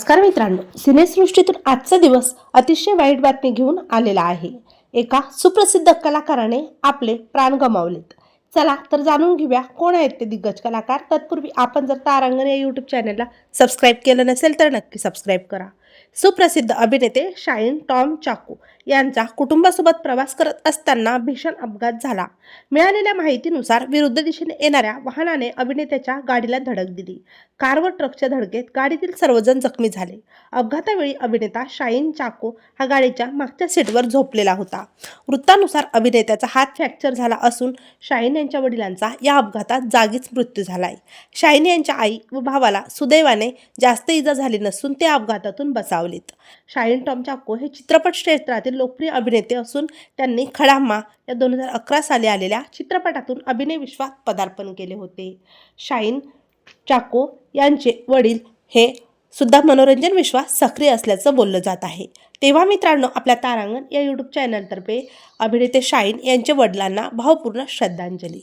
नमस्कार मित्रांनो सिनेसृष्टीतून आजचा दिवस अतिशय वाईट बातमी घेऊन आलेला आहे. एका सुप्रसिद्ध कलाकाराने आपले प्राण गमावलेत. चला तर जाणून घेऊया कोण आहेत ते दिग्गज कलाकार. तत्पूर्वी आपण जर तारांगण या यूट्यूब चॅनलला सबस्क्राईब केलं नसेल तर नक्की सबस्क्राईब करा. सुप्रसिद्ध अभिनेते शाईन टॉम चाकू यांचा कुटुंबासोबत प्रवास करत असताना भीषण अपघात झाला. मिळालेल्या माहितीनुसार विरुद्ध दिशेने येणाऱ्या वाहनाने अभिनेत्याच्या गाडीला धडक दिली. कार व ट्रकच्या धडकेत गाडीतील सर्वजण जखमी झाले. अपघातावेळी अभिनेता शाईन चाको हा गाडीच्या मागच्या सीटवर झोपलेला होता. वृत्तानुसार अभिनेत्याचा हात फ्रॅक्चर झाला असून शाईन यांच्या वडिलांचा या अपघातात जागीच मृत्यू झालाय. शाईन यांच्या आई व भावाला सुदैवाने जास्त इजा झाली नसून ते अपघातातून बजावलीत. शाईन टॉम चाको हे चित्रपट क्षेत्रातील लोकप्रिय अभिनेते असून त्यांनी खडाम्मा या दोन हजार अकरा साली आलेल्या चित्रपटातून अभिनय विश्वात पदार्पण केले होते. शाईन चाको यांचे वडील हे सुद्धा मनोरंजन विश्वास सक्रिय असल्याचं बोललं जात आहे. तेव्हा मित्रांनो आपल्या तारांगण या यूट्यूब चॅनलतर्फे अभिनेते शाईन यांच्या वडिलांना भावपूर्ण श्रद्धांजली.